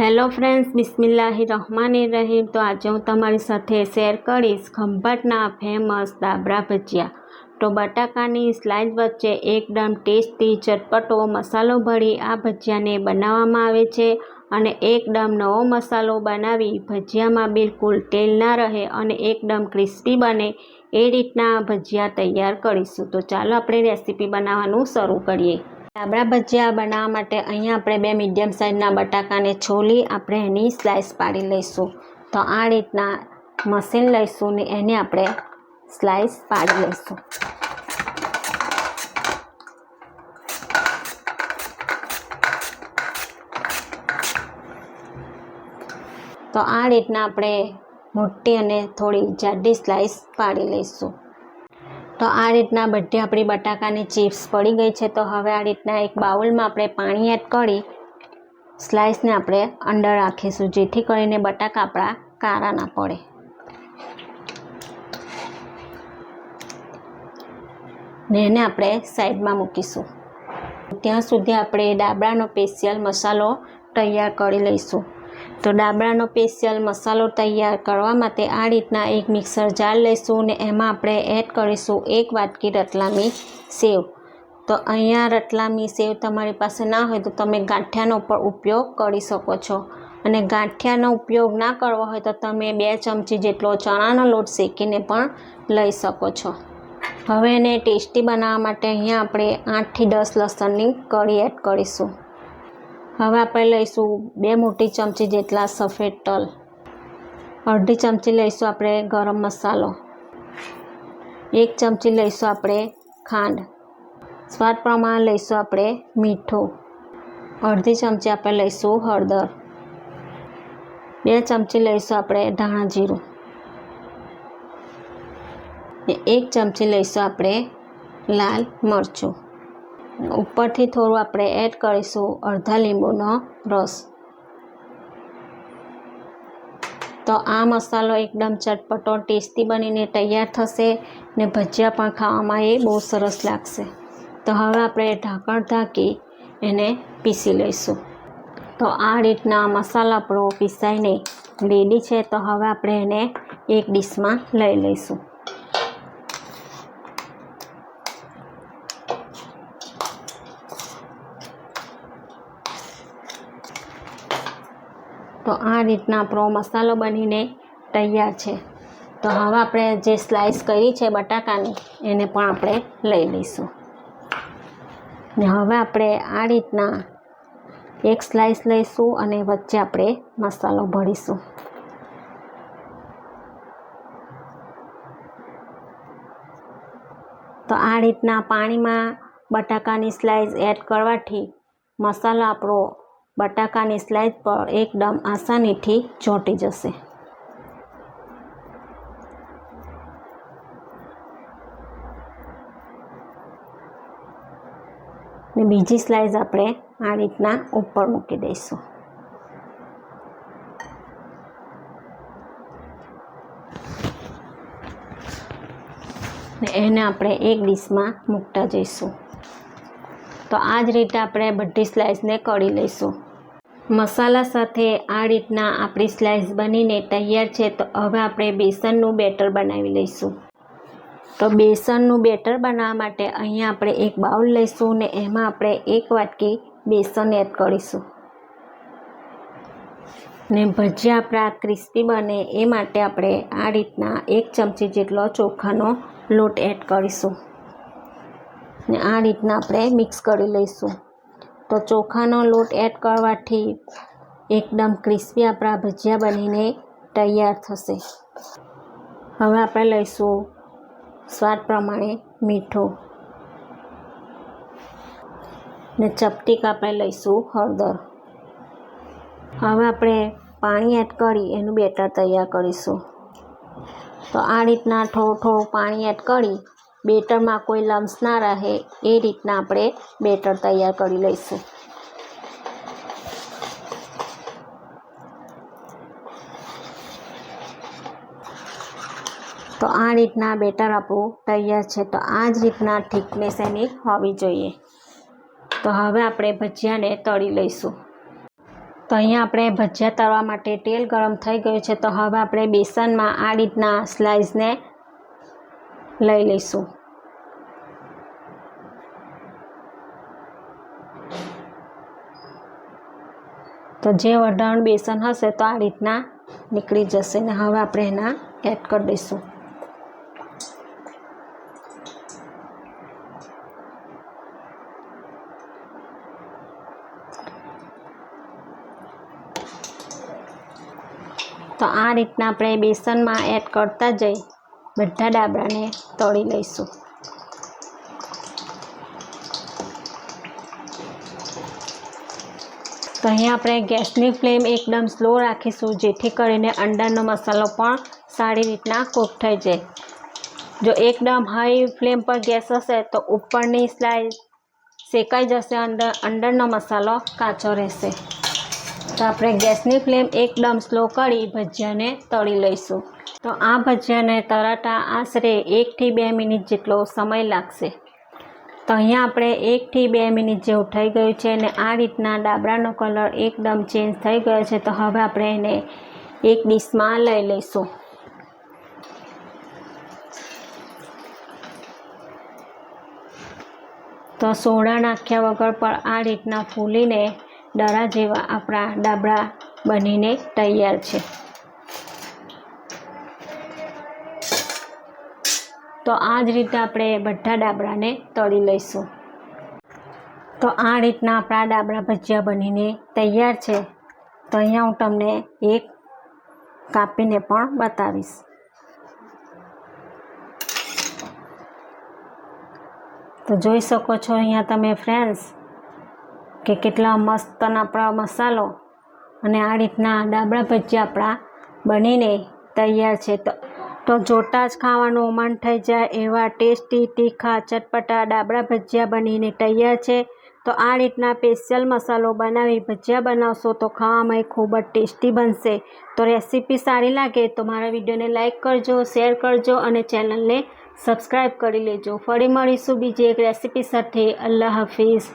Hello friends બિસ્મિલ્લાહિ રહમાની રહીમ. તો આજે હું તમારી સાથે શેર કરીશ ખંભાટના ફેમસ દાબરા ભજીયા. તો બટાકાની સ્લાઇસ વચ્ચે એકદમ ટેસ્ટી ચટપટો મસાલો ભરી આ ભજીયાને બનાવવામાં આવે છે અને એકદમ નવો મસાલો બનાવી ભજીયામાં બિલકુલ તેલ ના રહે અને એકદમ ક્રિસ્પી બને એ રીતના ભજીયા તૈયાર કરીશું. તો ચાલો આપણે રેસીપી બનાવવાનું શરૂ કરીએ. ડાબરા ભજીયા બનાવવા માટે અહીંયા આપણે બે મીડિયમ સાઇઝના બટાકાને છોલી આપણે એની સ્લાઇસ પાડી લઈશું. તો આ રીતના મશીન લઈશું ને એને આપણે સ્લાઇસ પાડી લઈશું. તો આ રીતના આપણે મોટી અને થોડી જાડી સ્લાઇસ પાડી લઈશું. તો આ રીતના બધી આપણી બટાકાની ચિપ્સ પડી ગઈ છે. તો હવે આ રીતના એક બાઉલમાં આપણે પાણી એડ કરી સ્લાઇસને આપણે અંદર રાખીશું, જેથી કરીને બટાકા આપણા કારા ના પડે. ને એને આપણે સાઈડમાં મૂકીશું. ત્યાં સુધી આપણે ડાબરાનો સ્પેશિયલ મસાલો તૈયાર કરી લઈશું. તો ડાબરાનો સ્પેશિયલ મસાલો તૈયાર કરવા માટે આ રીતના એક મિક્સર જાર લઈશું ને એમાં આપણે એડ કરીશું એક વાટકી રતલામી સેવ. તો અહીંયા રતલામી સેવ તમારી પાસે ના હોય તો તમે ગાંઠિયાનો પણ ઉપયોગ કરી શકો છો. અને ગાંઠિયાનો ઉપયોગ ના કરવો હોય તો તમે બે ચમચી જેટલો ચણાનો લોટ શેકીને પણ લઈ શકો છો. હવે એને ટેસ્ટી બનાવવા માટે અહીંયા આપણે આઠથી દસ લસણની કળી એડ કરીશું. હવે આપણે લઈશું બે મોટી ચમચી જેટલા સફેદ તલ. અડધી ચમચી લઈશું આપણે ગરમ મસાલો. એક ચમચી લઈશું આપણે ખાંડ. સ્વાદ પ્રમાણે લઈશું આપણે મીઠું. અડધી ચમચી આપણે લઈશું હળદર. બે ચમચી લઈશું આપણે ધાણા જીરું. ને એક ચમચી લઈશું આપણે લાલ મરચું. ઉપરથી થોડું આપણે એડ કરીશું. અડધા લીંબુનો રસ. તો આ મસાલો એકદમ ચટપટો ટેસ્ટી બનીને તૈયાર થશે ને ભજીયા પણ ખાવામાં એ બહુ સરસ લાગશે. તો હવે આપણે ઢાંકણ ઢાંકી એને પીસી લઈશું. તો આ રીતના મસાલા આપણો પીસાઈને રેડી છે. તો હવે આપણે એને એક ડીશમાં લઈ લઈશું. તો આ રીતના આપણો મસાલો બનીને તૈયાર છે. તો હવે આપણે જે સ્લાઇસ કરી છે બટાકાની, એને પણ આપણે લઈ લઈશું. ને હવે આપણે આ રીતના એક સ્લાઇસ લઈશું અને વચ્ચે આપણે મસાલો ભરીશું. તો આ રીતના પાણીમાં બટાકાની સ્લાઇસ એડ કરવાથી મસાલો આપણો બટાકાની સ્લાઇસ પર એકદમ આસાનીથી ચોંટી જશે. ને બીજી સ્લાઇસ આપણે આ રીતના ઉપર મૂકી દઈશું. ને એને આપણે એક ડીશમાં મૂકતા જઈશું. તો આ જ રીતે આપણે બધી સ્લાઇસને કળી લઈશું. મસાલા સાથે આ રીતના આપણી સ્લાઇસ બનીને તૈયાર છે, તો હવે આપણે બેસનનું બેટર બનાવી લઈશું. તો બેસનનું બેટર બનાવવા માટે અહીંયા આપણે એક બાઉલ લઈશું ને એમાં આપણે એક વાટકી બેસન એડ કરીશું. ને ભજીયા આપણા ક્રિસ્પી બને એ માટે આપણે આ રીતના એક ચમચી જેટલો ચોખાનો લોટ એડ કરીશું. ને આ રીતના આપણે મિક્સ કરી લઈશું. તો ચોખાનો લોટ એડ કરવાથી એકદમ ક્રિસ્પી આપણા ભજીયા બનીને તૈયાર થશે. હવે આપણે લઈશું સ્વાદ પ્રમાણે મીઠું. ને ચપટીક આપણે લઈશું હળદર. હવે આપણે પાણી એડ કરી એનું બેટર તૈયાર કરીશું. તો આ રીતના થોડું થોડું પાણી એડ કરી બેટરમાં કોઈ લમ્સ ના રહે એ રીતના આપણે બેટર તૈયાર કરી લઈશું. તો આ રીતના બેટર આપણું તૈયાર છે. તો આ જ રીતના થિકનેસ એની હોવી જોઈએ. તો હવે આપણે ભજીયાને તળી લઈશું. તો અહીંયા આપણે ભજીયા તળવા માટે તેલ ગરમ થઈ ગયું છે. તો હવે આપણે બેસનમાં આ રીતના સ્લાઇસને લઈ લઈશું. તો જે વઢાણ બેસન હશે તો આ રીતના નીકળી જશે ને હવે આપણે એના એડ કરી દઈશું. તો આ રીતના આપણે બેસનમાં એડ કરતા જઈ બધા ડાબરાને તળી લઈશું. તો અહીંયા આપણે ગેસની ફ્લેમ એકદમ સ્લો રાખીશું, જેથી કરીને અંડાનો મસાલો પણ સારી રીતના કૂક થઈ જાય. જો એકદમ હાઈ ફ્લેમ પર ગેસ હશે તો ઉપરની સ્લાઇસ શેકાઈ જશે, અંદર અંદરનો મસાલો કાચો રહેશે. આપણે ગેસની ફ્લેમ એકદમ સ્લો કરી ભજીયાને તળી લઈશું. તો આ ભજીયાને તરાટા આશરે એકથી બે મિનિટ જેટલો સમય લાગશે. તો અહીંયા આપણે એકથી બે મિનિટ જેવું થઈ ગયું છે અને આ રીતના ડાબરાનો કલર એકદમ ચેન્જ થઈ ગયો છે. તો હવે આપણે એને એક ડીશમાં લઈ લઈશું. તો સોડા નાખ્યા વગર પણ આ રીતના ફૂલીને દરા જેવા આપણા ડાબડા બનીને તૈયાર છે. તો આ જ રીતે આપણે બધા ડાબડાને તળી લઈશું. તો આ રીતના આપણા ડાબડા ભજીયા બનીને તૈયાર છે. તો અહીંયા હું તમને એક કાપીને પણ બતાવીશ. તો જોઈ શકો છો અહીંયા તમે ફ્રેન્ડ્સ કે કેટલા મસ્ત આપણા મસાલો અને આ રીતના ડાબડા ભજીયા આપણા બનીને તૈયાર છે. તો તો જોતાં જ ખાવાનું મન થઈ જાય એવા ટેસ્ટી, તીખા, ચટપટા ડાબડા ભજીયા બનીને તૈયાર છે. તો આ રીતના સ્પેશિયલ મસાલો બનાવી ભજીયા બનાવશો તો ખાવામાં ખૂબ જ ટેસ્ટી બનશે. તો રેસીપી સારી લાગે તો મારા વિડીયોને લાઇક કરજો, શેર કરજો અને ચેનલને સબસ્ક્રાઈબ કરી લેજો. ફરી મળીશું બીજી એક રેસીપી સાથે. અલ્લાહ હાફિઝ.